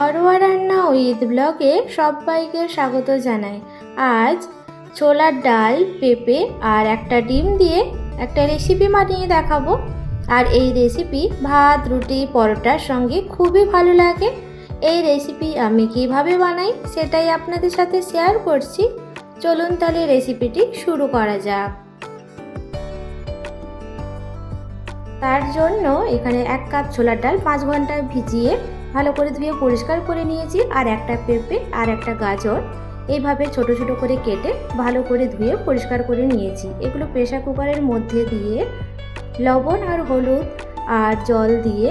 ঘরোয়া রান্না উইথ ব্লগে সবাইকে স্বাগত জানাই। আজ ছোলার ডাল, পেঁপে আর একটা ডিম দিয়ে একটা রেসিপি বানিয়ে দেখাবো। আর এই রেসিপি ভাত, রুটি, পরোটার সঙ্গে খুবই ভালো লাগে। এই রেসিপি আমি কীভাবে বানাই সেটাই আপনাদের সাথে শেয়ার করছি। চলুন তাহলে রেসিপিটি শুরু করা যাক। তার জন্য এখানে এক কাপ ছোলার ডাল পাঁচ ঘণ্টা ভিজিয়ে ভালো করে ধুয়ে পরিষ্কার করে নিয়েছি, আর একটা পেঁপে আর একটা গাজর। এইভাবে ছোট ছোট করে কেটে ভালো করে ধুয়ে পরিষ্কার করে নিয়েছি। এগুলো প্রেশার কুকারের মধ্যে দিয়ে লবণ আর হলুদ আর জল দিয়ে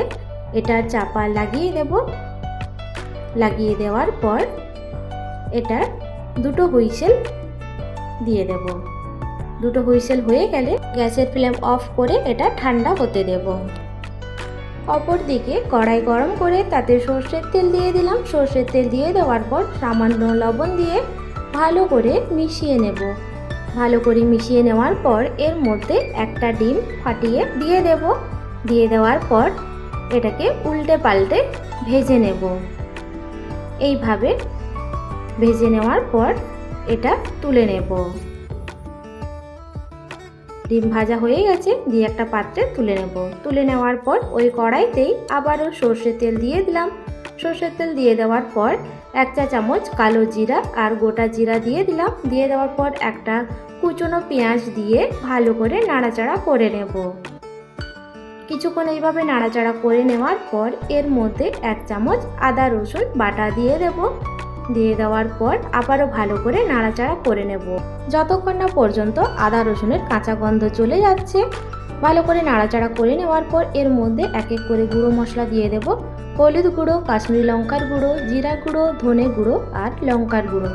এটা চাপা লাগিয়ে দেব। লাগিয়ে দেওয়ার পর এটা দুটো হুইসেল দিয়ে দেব। দুটো হুইসেল হয়ে গেলে গ্যাসের ফ্লেম অফ করে এটা ঠান্ডা হতে দেব। অপর দিকে কড়াই গরম করে তাতে সর্ষের তেল দিয়ে দিলাম। সর্ষের তেল দিয়ে দেওয়ার পর সামান্য লবণ দিয়ে ভালো করে মিশিয়ে নেব। ভালো করে মিশিয়ে নেওয়ার পর এর মধ্যে একটা ডিম ফাটিয়ে দিয়ে দেব। দিয়ে দেওয়ার পর এটাকে উল্টে পাল্টে ভেজে নেব। এইভাবে ভেজে নেওয়ার পর এটা তুলে নেব। ডিম ভাজা হয়ে গেছে, দিয়ে একটা পাত্রে তুলে নেব। তুলে নেওয়ার পর ওই কড়াইতেই আবারও সর্ষের তেল দিয়ে দিলাম। সর্ষের তেল দিয়ে দেওয়ার পর এক চা চামচ কালো জিরা আর গোটা জিরা দিয়ে দিলাম। দিয়ে দেওয়ার পর একটা কুচনো পেঁয়াজ দিয়ে ভালো করে নাড়াচাড়া করে নেব। কিছুক্ষণ এইভাবে নাড়াচাড়া করে নেওয়ার পর এর মধ্যে এক চামচ আদা রসুন বাটা দিয়ে দেব। দিয়ে দেওয়ার পর আবারও ভালো করে নাড়াচাড়া করে নেব। যতক্ষণ না পর্যন্ত আদা রসুনের কাঁচা গন্ধ চলে যাচ্ছে, ভালো করে নাড়াচাড়া করে নেওয়ার পর এর মধ্যে এক এক করে গুঁড়ো মশলা দিয়ে দেব। হলুদ গুঁড়ো, কাশ্মীরি লঙ্কার গুঁড়ো, জিরা গুঁড়ো, ধনে গুঁড়ো আর লঙ্কার গুঁড়ো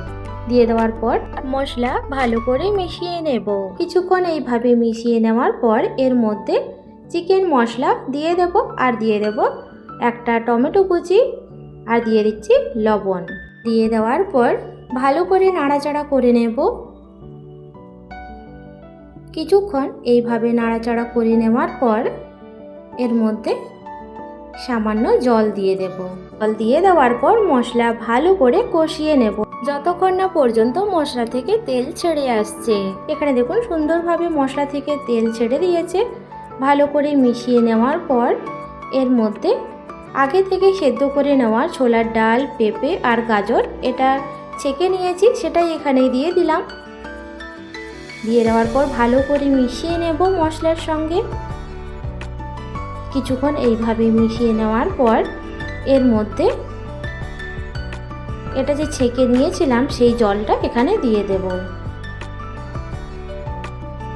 দিয়ে দেওয়ার পর মশলা ভালো করে মিশিয়ে নেব। কিছুক্ষণ এইভাবে মিশিয়ে নেওয়ার পর এর মধ্যে চিকেন মশলা দিয়ে দেব আর দিয়ে দেব একটা টমেটো কুচি আর দিয়ে দিচ্ছি লবণ। দিয়ে দেওয়ার পর ভালো করে নাড়াচাড়া করে নেব। কিছুক্ষণ এইভাবে নাড়াচাড়া করে নেওয়ার পর এর মধ্যে সামান্য জল দিয়ে দেব। জল দিয়ে দেওয়ার পর মশলা ভালো করে কষিয়ে নেব। যতক্ষণ না পর্যন্ত মশলা থেকে তেল ছেড়ে আসছে। এখানে দেখুন সুন্দরভাবে মশলা থেকে তেল ছেড়ে দিয়েছে। ভালো করে মিশিয়ে নেওয়ার পর এর মধ্যে আগে থেকে সেদ্ধ করে নেওয়া ছোলার ডাল, পেঁপে আর গাজর এটা ছেঁকে নিয়েছি, সেটাই এখানে দিয়ে দিলাম। দিয়ে দেওয়ার পর ভালো করে মিশিয়ে নেব মশলার সঙ্গে। কিছুক্ষণ এইভাবে মিশিয়ে নেওয়ার পর এর মধ্যে এটা যে ছেঁকে নিয়েছিলাম, সেই জলটা এখানে দিয়ে দেব।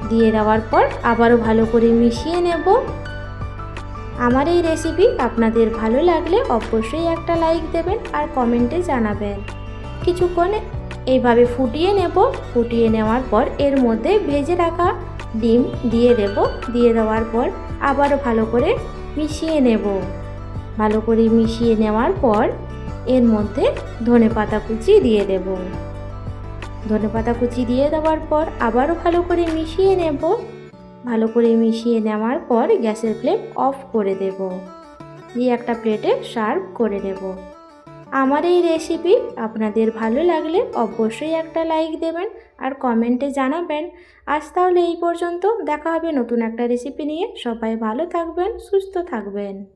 দিয়ে দেওয়ার পর আবারও ভালো করে মিশিয়ে নেব। আমার এই রেসিপি আপনাদের ভালো লাগলে অবশ্যই একটা লাইক দেবেন আর কমেন্টে জানাবেন। কিছুক্ষণ এইভাবে ফুটিয়ে নেব। ফুটিয়ে নেওয়ার পর এর মধ্যে ভেজে রাখা ডিম দিয়ে দেব। দিয়ে দেওয়ার পর আবারও ভালো করে মিশিয়ে নেব। ভালো করে মিশিয়ে নেওয়ার পর এর মধ্যে ধনে পাতা কুচি দিয়ে দেব। ধনে পাতা কুচি দিয়ে দেওয়ার পর আবারও ভালো করে মিশিয়ে নেব। ভালো করে মিশিয়ে নেওয়ার পর গ্যাসের ফ্লেম অফ করে দেব। দিয়ে একটা প্লেটে সার্ভ করে নেব। আমার এই রেসিপি আপনাদের ভালো লাগলে অবশ্যই একটা লাইক দেবেন আর কমেন্টে জানাবেন। আজ তাহলে এই পর্যন্ত। দেখা হবে নতুন একটা রেসিপি নিয়ে। সবাই ভালো থাকবেন, সুস্থ থাকবেন।